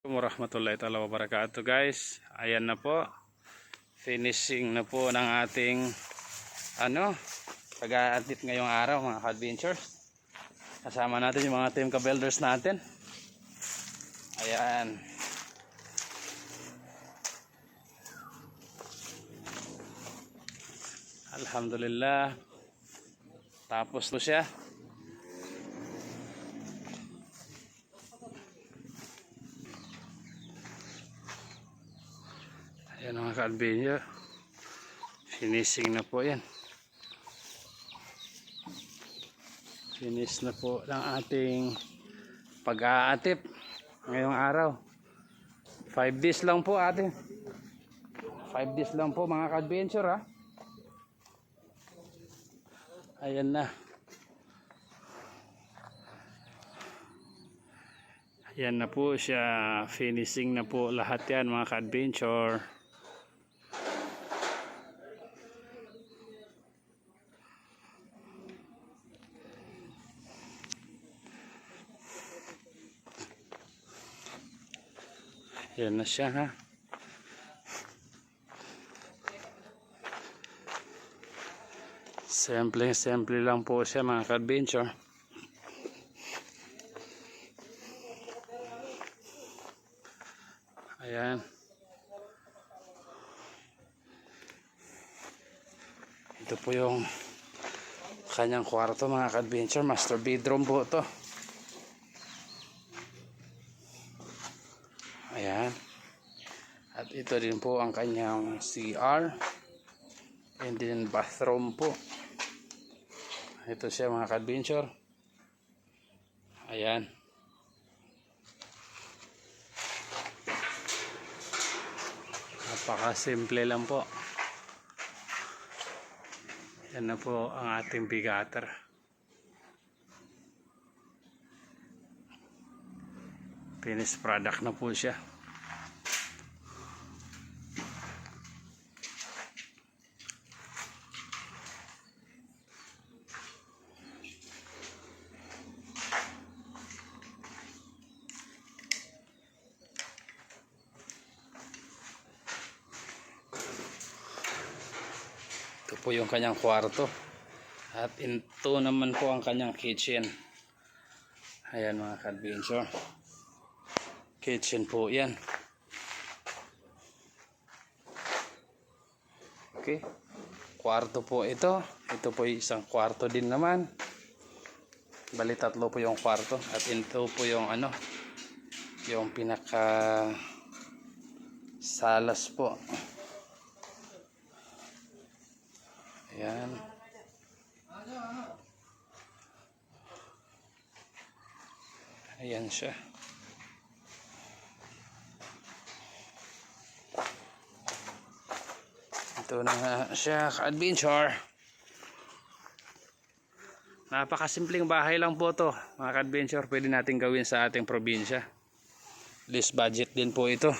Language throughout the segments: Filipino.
warahmatullahi taala wabarakatuh guys. Ayan na po. Finishing na po ng ating ano pag-aatit ngayong araw mga adventures kasama natin yung mga team ka-builders natin. Ayan. Alhamdulillah. Tapos po siya Ayan mga kalbinyo. Finishing na po yan. Finish na po ng ating pag-aatip ngayong araw. 5 days lang po ate. 5 days lang po mga ka-adventure ha. Ayan na. Ayan na po siya. Finishing na po lahat yan mga ka-adventure. Yan na siya ha. Simple, simple lang po siya mga ka-adventure. Ayan. Ito po yung kanyang kwarto mga ka-adventure. Master bedroom po to. Ayan. At ito din po ang kanyang CR. And then bathroom po. Ito siya mga ka-adventure. Ayan. Napaka simple lang po. Yan na po ang ating bigater. Finished product na po siya. Po yung kanyang kwarto. At ito naman po ang kanyang kitchen. Ayan mga ka-adventure. Kitchen po yan. Okay. Kwarto po ito. Ito po isang kwarto din naman. Bali tatlo po yung kwarto. At ito po yung ano. Yung pinaka salas po. Ayan. Ayan siya. Ito na nga siya, adventure. Napakasimpleng bahay lang po to, mga ka-adventure. Pwede natin gawin sa ating probinsya. List budget din po ito.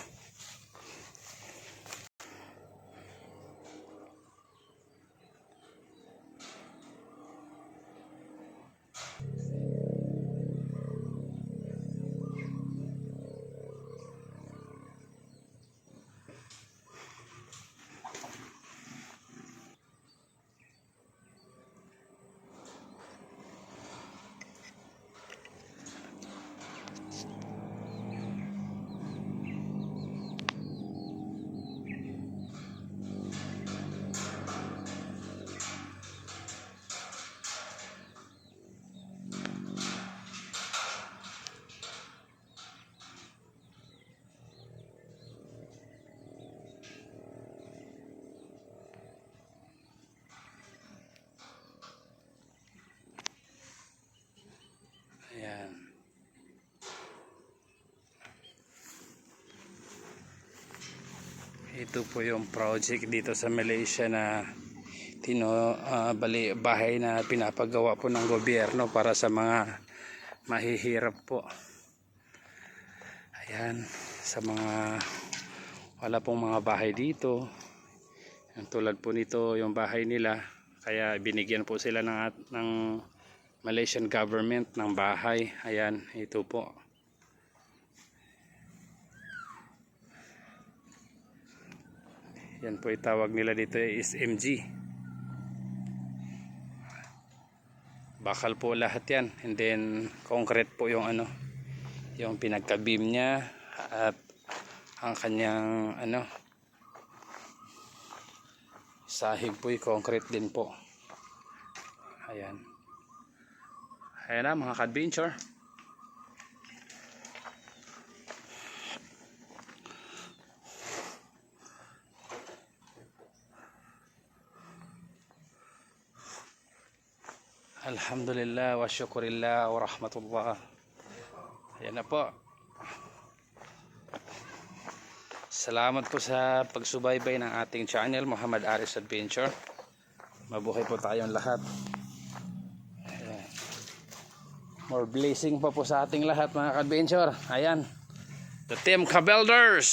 Ito po yung project dito sa Malaysia na tino ah, bali bahay na pinapagawa po ng gobyerno para sa mga mahihirap po. Ayan, sa mga wala pong mga bahay dito. Yung tulad po nito yung bahay nila kaya binigyan po sila ng ng Malaysian government ng bahay. Ayan, ito po. Yan po itawag nila dito is MG. Bakal po lahat yan. And then concrete po yung ano, yung pinagka-beam niya at ang kanyang ano sahig po yung concrete din po. Ayan. Ayan na mga ka-adventure. Alhamdulillah wa syukurillah wa rahmatullah. Ayan na po. Salamat po sa pagsubaybay ng ating channel, Muhammad Aris Adventure. Mabuhay po tayong lahat. More blessing pa po sa ating lahat mga ka-adventure. Ayan. The Team Kabelders.